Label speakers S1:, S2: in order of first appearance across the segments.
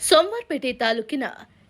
S1: ಸೋಮವಾರಪೇಟೆ ತಾಲೂಕಿನ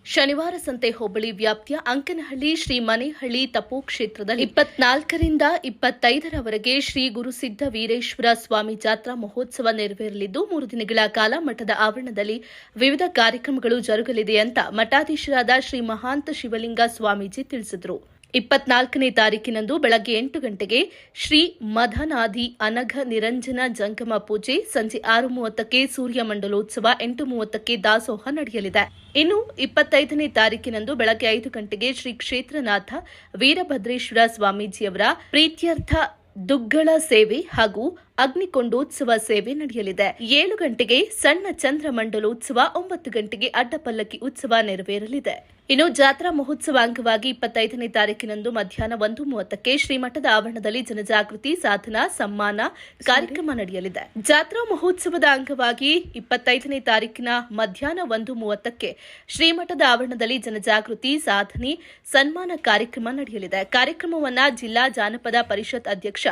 S1: ಶನಿವಾರ ಸಂತೆ ಹೋಬಳಿ ವ್ಯಾಪ್ತಿಯ ಅಂಕನಹಳ್ಳಿ ಶ್ರೀ ಮನೆಹಳ್ಳಿ ತಪೋ ಕ್ಷೇತ್ರದಲ್ಲಿ ಇಪ್ಪತ್ನಾಲ್ಕರಿಂದ ಇಪ್ಪತ್ತೈದರವರೆಗೆ ಶ್ರೀ ಗುರುಸಿದ್ಧ ವೀರೇಶ್ವರ ಸ್ವಾಮಿ ಜಾತ್ರಾ ಮಹೋತ್ಸವ ನೆರವೇರಲಿದ್ದು, ಮೂರು ದಿನಗಳ ಕಾಲ ಮಠದ ಆವರಣದಲ್ಲಿ ವಿವಿಧ ಕಾರ್ಯಕ್ರಮಗಳು ಜರುಗಲಿದೆ ಅಂತ ಮಠಾಧೀಶರಾದ ಶ್ರೀ ಮಹಾಂತ ಶಿವಲಿಂಗ ಸ್ವಾಮೀಜಿ ತಿಳಿಸಿದರು. ಇಪ್ಪತ್ನಾಲ್ಕನೇ ತಾರೀಕಿನಂದು ಬೆಳಗ್ಗೆ ಎಂಟು ಗಂಟೆಗೆ ಶ್ರೀ ಮಧನಾದಿ ಅನಘ ನಿರಂಜನ ಜಂಗಮ ಪೂಜೆ ಸಂಜೆ ಆರು ಮೂವತ್ತಕ್ಕೆ ಸೂರ್ಯ ಮಂಡಲೋತ್ಸವ ಎಂಟು ಮೂವತ್ತಕ್ಕೆ ದಾಸೋಹ ನಡೆಯಲಿದೆ. ಇನ್ನು ಇಪ್ಪತ್ತೈದನೇ ತಾರೀಕಿನಂದು ಬೆಳಗ್ಗೆ ಐದು ಗಂಟೆಗೆ ಶ್ರೀ ಕ್ಷೇತ್ರನಾಥ ವೀರಭದ್ರೇಶ್ವರ ಸ್ವಾಮೀಜಿಯವರ ಪ್ರೀತ್ಯರ್ಥ ದುಗ್ಗಳ ಸೇವೆ ಹಾಗೂ ಅಗ್ನಿಕೊಂಡೋತ್ಸವ ಸೇವೆ ನಡೆಯಲಿದೆ. ಏಳು ಗಂಟೆಗೆ ಸಣ್ಣ ಚಂದ್ರ ಮಂಡಲೋತ್ಸವ, ಒಂಬತ್ತು ಗಂಟೆಗೆ ಅಡ್ಡಪಲ್ಲಕ್ಕಿ ಉತ್ಸವ ನೆರವೇರಲಿದೆ. ಇನ್ನು ಜಾತ್ರಾ ಮಹೋತ್ಸವ ಅಂಗವಾಗಿ ಇಪ್ಪತ್ತೈದನೇ ತಾರೀಕಿನಂದು ಮಧ್ಯಾಹ್ನ ಒಂದು ಮೂವತ್ತಕ್ಕೆ ಶ್ರೀಮಠದ ಆವರಣದಲ್ಲಿ ಜನಜಾಗೃತಿ, ಸಾಧನಾ, ಸಮ್ಮಾನ ಕಾರ್ಯಕ್ರಮ ನಡೆಯಲಿದೆ. ಜಾತ್ರಾ ಮಹೋತ್ಸವದ ಅಂಗವಾಗಿ ಇಪ್ಪತ್ತೈದನೇ ತಾರೀಕಿನ ಮಧ್ಯಾಹ್ನ ಒಂದು ಮೂವತ್ತಕ್ಕೆ ಶ್ರೀಮಠದ ಆವರಣದಲ್ಲಿ ಜನಜಾಗೃತಿ, ಸಾಧನೆ, ಸನ್ಮಾನ ಕಾರ್ಯಕ್ರಮ ನಡೆಯಲಿದೆ. ಕಾರ್ಯಕ್ರಮವನ್ನ ಜಿಲ್ಲಾ ಜಾನಪದ ಪರಿಷತ್ ಅಧ್ಯಕ್ಷ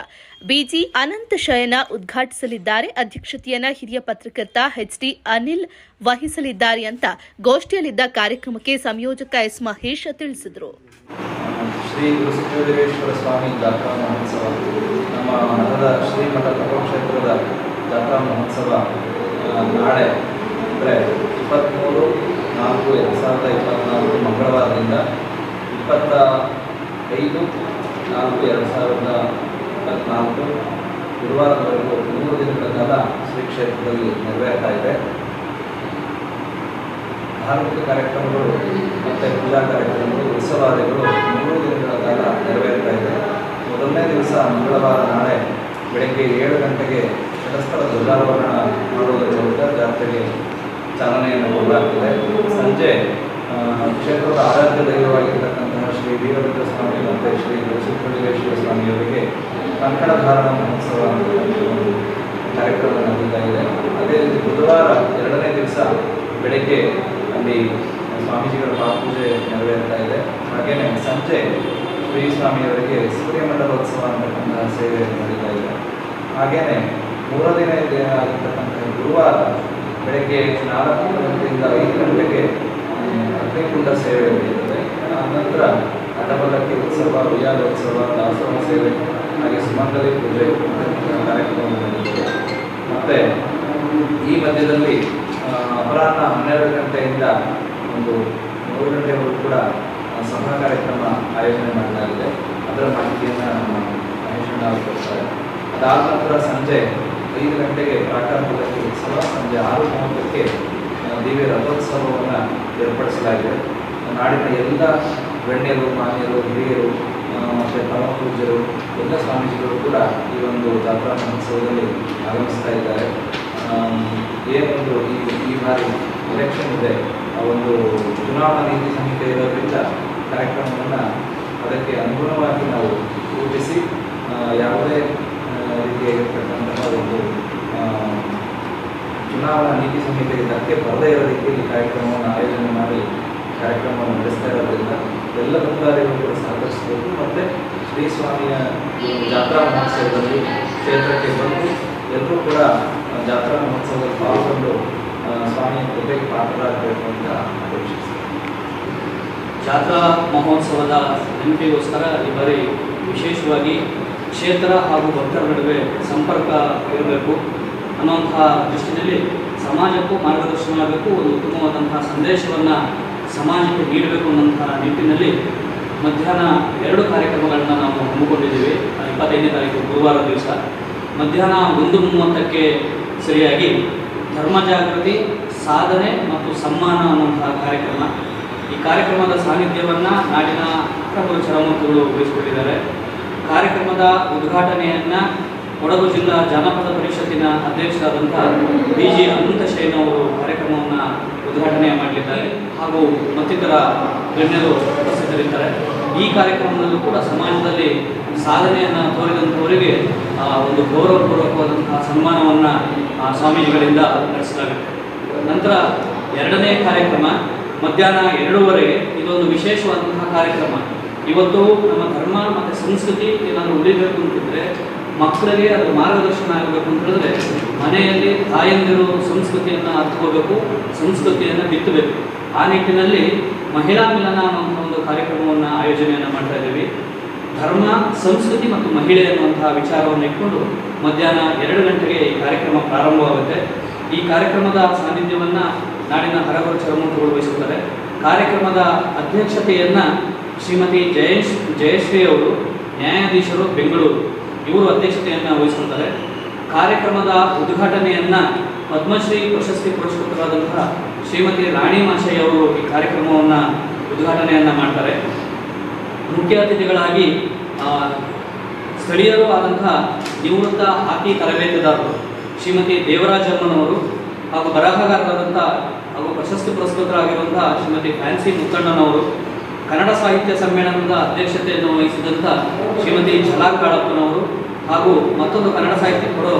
S1: ಬಿಜಿ ಅನಂತ ಶಯನ ಉದ್ಘಾಟಿಸಲಿದ್ದಾರೆ. ಅಧ್ಯಕ್ಷತೆಯನ್ನು ಹಿರಿಯ ಪತ್ರಕರ್ತ ಎಚ್ಡಿ ಅನಿಲ್ ವಹಿಸಲಿದ್ದಾರೆ ಅಂತ ಗೋಷ್ಠಿಯಲ್ಲಿದ್ದ ಕಾರ್ಯಕ್ರಮಕ್ಕೆ ಸಂಯೋಜಕ ಎಸ್ ಮಹೇಶ್ ತಿಳಿಸಿದರು.
S2: ಶ್ರೀ ಗುರುಸಿದ್ದೇಶ್ವರ ಸ್ವಾಮಿ ಜಾತ್ರಾ ಮಹೋತ್ಸವ. ನಮ್ಮ ಮಠದ ಶ್ರೀಮಠ ತಪೋಕ್ಷೇತ್ರದ ಜಾತ್ರಾ ಮಹೋತ್ಸವ ನಾಳೆ, ಅಂದರೆ ಇಪ್ಪತ್ತ್ಮೂರು ನಾಲ್ಕು ಎರಡು ಸಾವಿರದ ಇಪ್ಪತ್ತ್ನಾಲ್ಕು ಮಂಗಳವಾರದಿಂದ ಇಪ್ಪತ್ತ ಐದು ನಾಲ್ಕು ಎರಡು ಸಾವಿರದ ಇಪ್ಪತ್ತ್ನಾಲ್ಕು ಗುರುವಾರದವರೆಗೂ ಮೂರು ದಿನಗಳ ಕಾಲ ಶ್ರೀ ಕ್ಷೇತ್ರದಲ್ಲಿ ನೆರವೇರ್ತಾ ಇದೆ. ಧಾರ್ಮಿಕ ಕಾರ್ಯಕ್ರಮಗಳು ಮತ್ತು ಪೂಜಾ ಕಾರ್ಯಕ್ರಮಗಳು, ಉತ್ಸವಾದಿಗಳು ಮೂರು ದಿನಗಳ ಕಾಲ ನೆರವೇರ್ತಾ ಇದೆ. ಮೊದಲನೇ ದಿವಸ ಮಂಗಳವಾರ ನಾಳೆ ಬೆಳಗ್ಗೆ ಏಳು ಗಂಟೆಗೆ ಶತಸ್ಥಳ ಧ್ವಜಾರೋಹಣ ಮಾಡುವುದರ ಮೂಲಕ ಜಾತ್ರೆಗೆ ಚಾಲನೆಯನ್ನು ಕೊಡಲಾಗ್ತದೆ. ಸಂಜೆ ಕ್ಷೇತ್ರದ ಆರಾಧ್ಯ ದೈವವಾಗಿರ್ತಕ್ಕಂತಹ ಶ್ರೀ ವೀರಭದ್ರ ಸ್ವಾಮಿ ಮತ್ತು ಶ್ರೀ ಗುರುಸಿದ್ದೇಶ್ವರ ಸ್ವಾಮಿಯವರಿಗೆ ಕಂಕಣ ಧಾರಣ ಮಹೋತ್ಸವ ಒಂದು ಕಾರ್ಯಕ್ರಮ ನಡೆಯುತ್ತಾ ಇದೆ. ಅದೇ ರೀತಿ ಬುಧವಾರ ಎರಡನೇ ದಿವಸ ಬೆಳಗ್ಗೆ ಅಲ್ಲಿ ಸ್ವಾಮೀಜಿಗಳ ಪಾಪೂಜೆ ನೆರವೇರ್ತಾ ಇದೆ. ಹಾಗೆಯೇ ಸಂಜೆ ಶ್ರೀ ಸ್ವಾಮಿಯವರಿಗೆ ಸೂರ್ಯಮಂಡಲೋತ್ಸವ ಅಂತಕ್ಕಂಥ ಸೇವೆ ನಡೀತಾ ಇದೆ. ಹಾಗೆಯೇ ಮೂರನೇ ದಿನ ಆಗಿರ್ತಕ್ಕಂಥ ಗುರುವಾರ ಬೆಳಗ್ಗೆ ನಾಲ್ಕು ಗಂಟೆಯಿಂದ ಐದು ಗಂಟೆಗೆ ಅಗ್ನಿಕುಂಡ ಸೇವೆ ನಡೆಯುತ್ತದೆ. ಆನಂತರ ಅಡ್ಡಪಲ್ಲಕ್ಕಿ ಉತ್ಸವ ಉತ್ಸವ ದಾಸೋಹ ಸೇವೆ, ಹಾಗೆ ಸುಮಂಗಲಿ ಪೂಜೆ ಕಾರ್ಯಕ್ರಮ ನಡೆಯುತ್ತದೆ ಮತ್ತು ಈ ಮಧ್ಯದಲ್ಲಿ ಅಪರಾಹ್ನ ಹನ್ನೆರಡು ಗಂಟೆಯಿಂದ ಒಂದು ಮೂರು ಗಂಟೆವರೆಗೂ ಕೂಡ ಸಭಾ ಕಾರ್ಯಕ್ರಮ ಆಯೋಜನೆ ಮಾಡಲಾಗಿದೆ. ಅದರ ಮಾಹಿತಿಯನ್ನು ನಮ್ಮ ಮಹೇಶಣ್ಣ ಅವರು ಕೊಡ್ತಾರೆ. ಅದಾದ ನಂತರ ಸಂಜೆ ಐದು ಗಂಟೆಗೆ ಪ್ರಾಕಾರ ಉತ್ಸವ, ಸಂಜೆ ಆರು ಮೂವತ್ತಕ್ಕೆ ದಿವ್ಯ ರಥೋತ್ಸವವನ್ನು ಏರ್ಪಡಿಸಲಾಗಿದೆ. ನಾಡಿನ ಎಲ್ಲ ಗಣ್ಯರು, ಮಾನ್ಯರು, ಹಿರಿಯರು ಮತ್ತು ಪರಮ ಪೂಜ್ಯರು ಎಲ್ಲ ಸ್ವಾಮೀಜಿಗಳು ಕೂಡ ಈ ಒಂದು ಜಾತ್ರಾ ಮಹೋತ್ಸವದಲ್ಲಿ ಆಗಮಿಸ್ತಾ ಇದ್ದಾರೆ. ಏನೊಂದು ಈ ಈ ಬಾರಿ ಎಲೆಕ್ಷನ್ ಇದೆ, ಆ ಒಂದು ಚುನಾವಣಾ ನೀತಿ ಸಂಹಿತೆ ಇರೋದ್ರಿಂದ ಕಾರ್ಯಕ್ರಮವನ್ನು ಅದಕ್ಕೆ ಅನುಗುಣವಾಗಿ ನಾವು ರೂಪಿಸಿ ಯಾವುದೇ ರೀತಿಯಾಗಿರ್ತಕ್ಕಂತಹ ಒಂದು ಚುನಾವಣಾ ನೀತಿ ಸಂಹಿತೆಗೆ ಧಕ್ಕೆ ಬರದೇ ಇರೋ ರೀತಿಯಲ್ಲಿ ಕಾರ್ಯಕ್ರಮವನ್ನು ಆಯೋಜನೆ ಮಾಡಿ ಕಾರ್ಯಕ್ರಮವನ್ನು ನಡೆಸ್ತಾ ಇರೋದ್ರಿಂದ ಎಲ್ಲ ಭಕ್ತಾದಿಗಳು ಕೂಡ ಸಹಕರಿಸಬೇಕು. ಮತ್ತು ಶ್ರೀ ಸ್ವಾಮಿಯ ಜಾತ್ರಾ ಮಹೋತ್ಸವದಲ್ಲಿ ಕ್ಷೇತ್ರಕ್ಕೆ ಬಂದು ಎಲ್ಲರೂ ಕೂಡ ಜಾತ್ರಾ ಮಹೋತ್ಸವದಲ್ಲಿ ಪಾಲ್ಗೊಂಡು ಸ್ವಾಮಿಯ ಕೃಪೆಗೆ ಪಾತ್ರರಾಗಬೇಕು ಅಂತ ಅಪೇಕ್ಷಿಸ್ತೀನಿ.
S3: ಜಾತ್ರಾ ಮಹೋತ್ಸವದ ನೆನಪಿಗೋಸ್ಕರ ಈ ಬಾರಿ ವಿಶೇಷವಾಗಿ ಕ್ಷೇತ್ರ ಹಾಗೂ ಭಕ್ತರ ನಡುವೆ ಸಂಪರ್ಕ ಇರಬೇಕು ಅನ್ನುವಂತಹ ದೃಷ್ಟಿಯಲ್ಲಿ ಸಮಾಜಕ್ಕೂ ಮಾರ್ಗದರ್ಶನವಾಗಬೇಕು, ಒಂದು ಉತ್ತಮವಾದಂತಹ ಸಂದೇಶವನ್ನು ಸಮಾಜಕ್ಕೆ ನೀಡಬೇಕು ಅನ್ನೋಂತಹ ನಿಟ್ಟಿನಲ್ಲಿ ಮಧ್ಯಾಹ್ನ ಎರಡು ಕಾರ್ಯಕ್ರಮಗಳನ್ನು ನಾವು ಹಮ್ಮಿಕೊಂಡಿದ್ದೀವಿ. ಇಪ್ಪತ್ತೈದನೇ ತಾರೀಕು ಗುರುವಾರ ದಿವಸ. ಮಧ್ಯಾಹ್ನ ಒಂದು ಮೂವತ್ತಕ್ಕೆ ಸರಿಯಾಗಿ ಧರ್ಮ ಜಾಗೃತಿ, ಸಾಧನೆ ಮತ್ತು ಸಮ್ಮಾನ ಅನ್ನುವಂತಹ ಕಾರ್ಯಕ್ರಮ. ಈ ಕಾರ್ಯಕ್ರಮದ ಸಾನ್ನಿಧ್ಯವನ್ನು ನಾಡಿನ ಅಕ್ರಮರು ಚರಮೂರ್ತಿಗಳು ವಹಿಸಿಕೊಂಡಿದ್ದಾರೆ. ಕಾರ್ಯಕ್ರಮದ ಉದ್ಘಾಟನೆಯನ್ನು ಕೊಡಗು ಜಿಲ್ಲಾ ಜಾನಪದ ಪರಿಷತ್ತಿನ ಅಧ್ಯಕ್ಷರಾದಂಥ ಬಿ ಜಿ ಅನಂತ ಶೈನ್ ಅವರು ಕಾರ್ಯಕ್ರಮವನ್ನು ಉದ್ಘಾಟನೆ ಮಾಡಲಿದ್ದಾರೆ. ಹಾಗೂ ಮತ್ತಿತರ ಗಣ್ಯರು ಉಪಸ್ಥಿತರಿದ್ದಾರೆ. ಈ ಕಾರ್ಯಕ್ರಮದಲ್ಲೂ ಕೂಡ ಸಮಾಜದಲ್ಲಿ ಸಾಧನೆಯನ್ನು ತೋರಿದಂಥವರಿಗೆ ಒಂದು ಗೌರವಪೂರ್ವಕವಾದಂತಹ ಸನ್ಮಾನವನ್ನು ಸ್ವಾಮೀಜಿಗಳಿಂದ ನಡೆಸಲಾಗುತ್ತೆ ನಂತರ ಎರಡನೇ ಕಾರ್ಯಕ್ರಮ, ಮಧ್ಯಾಹ್ನ ಎರಡೂವರೆಗೆ ಇದೊಂದು ವಿಶೇಷವಾದಂತಹ ಕಾರ್ಯಕ್ರಮ. ಇವತ್ತು ನಮ್ಮ ಧರ್ಮ ಮತ್ತು ಸಂಸ್ಕೃತಿ ಏನಾದರೂ ಉಳಿಬೇಕು ಅಂತಿದ್ರೆ, ಮಕ್ಕಳಿಗೆ ಅದು ಮಾರ್ಗದರ್ಶನ ಆಗಬೇಕು ಅಂತ ಹೇಳಿದ್ರೆ, ಮನೆಯಲ್ಲಿ ತಾಯಂದಿರು ಸಂಸ್ಕೃತಿಯನ್ನು ಅರ್ಥಕೋಬೇಕು ಸಂಸ್ಕೃತಿಯನ್ನು ಬಿತ್ತಬೇಕು. ಆ ನಿಟ್ಟಿನಲ್ಲಿ ಮಹಿಳಾ ಮಿಲನ ಅನ್ನುವಂಥ ಒಂದು ಕಾರ್ಯಕ್ರಮವನ್ನು ಆಯೋಜನೆಯನ್ನು ಮಾಡ್ತಾ ಇದ್ದೀವಿ. ಧರ್ಮ, ಸಂಸ್ಕೃತಿ ಮತ್ತು ಮಹಿಳೆ ಅನ್ನುವಂತಹ ವಿಚಾರವನ್ನು ಇಟ್ಕೊಂಡು ಮಧ್ಯಾಹ್ನ ಎರಡು ಗಂಟೆಗೆ ಈ ಕಾರ್ಯಕ್ರಮ ಪ್ರಾರಂಭವಾಗುತ್ತೆ. ಈ ಕಾರ್ಯಕ್ರಮದ ಸಾನ್ನಿಧ್ಯವನ್ನು ನಾಡಿನ ಹರವರು ಚರಮೂರ್ತಿಗಳು ವಹಿಸುತ್ತಾರೆ. ಕಾರ್ಯಕ್ರಮದ ಅಧ್ಯಕ್ಷತೆಯನ್ನು ಶ್ರೀಮತಿ ಜಯೇಶ್, ಜಯಶ್ರೀ ಅವರು, ನ್ಯಾಯಾಧೀಶರು ಬೆಂಗಳೂರು. ಇವರು ಅಧ್ಯಕ್ಷತೆಯನ್ನು ವಹಿಸುತ್ತಾರೆ ಕಾರ್ಯಕ್ರಮದ ಉದ್ಘಾಟನೆಯನ್ನು ಪದ್ಮಶ್ರೀ ಪ್ರಶಸ್ತಿ ಪುರಸ್ಕೃತರಾದಂತಹ ಶ್ರೀಮತಿ ರಾಣಿ ಮಾಶಯ್ಯ ಅವರು ಈ ಕಾರ್ಯಕ್ರಮವನ್ನು ಉದ್ಘಾಟನೆಯನ್ನು ಮಾಡ್ತಾರೆ. ಮುಖ್ಯ ಅತಿಥಿಗಳಾಗಿ ಸ್ಥಳೀಯರು ಆದಂತಹ ನಿವೃತ್ತ ಹಾಕಿ ತರಬೇತುದಾರರು ಶ್ರೀಮತಿ ದೇವರಾಜಮ್ಮನವರು ಹಾಗೂ ಬರಹಗಾರರಾದಂಥ ಹಾಗೂ ಪ್ರಶಸ್ತಿ ಪುರಸ್ಕೃತರಾಗಿರುವಂತಹ ಶ್ರೀಮತಿ ಫ್ಯಾನ್ಸಿ ಮುತ್ತಣ್ಣನವರು, ಕನ್ನಡ ಸಾಹಿತ್ಯ ಸಮ್ಮೇಳನದ ಅಧ್ಯಕ್ಷತೆಯನ್ನು ವಹಿಸಿದಂಥ ಶ್ರೀಮತಿ ಜಲಾಕಾಳಪ್ಪನವರು ಹಾಗೂ ಮತ್ತೊಂದು ಕನ್ನಡ ಸಾಹಿತ್ಯ ಕೊಡೋ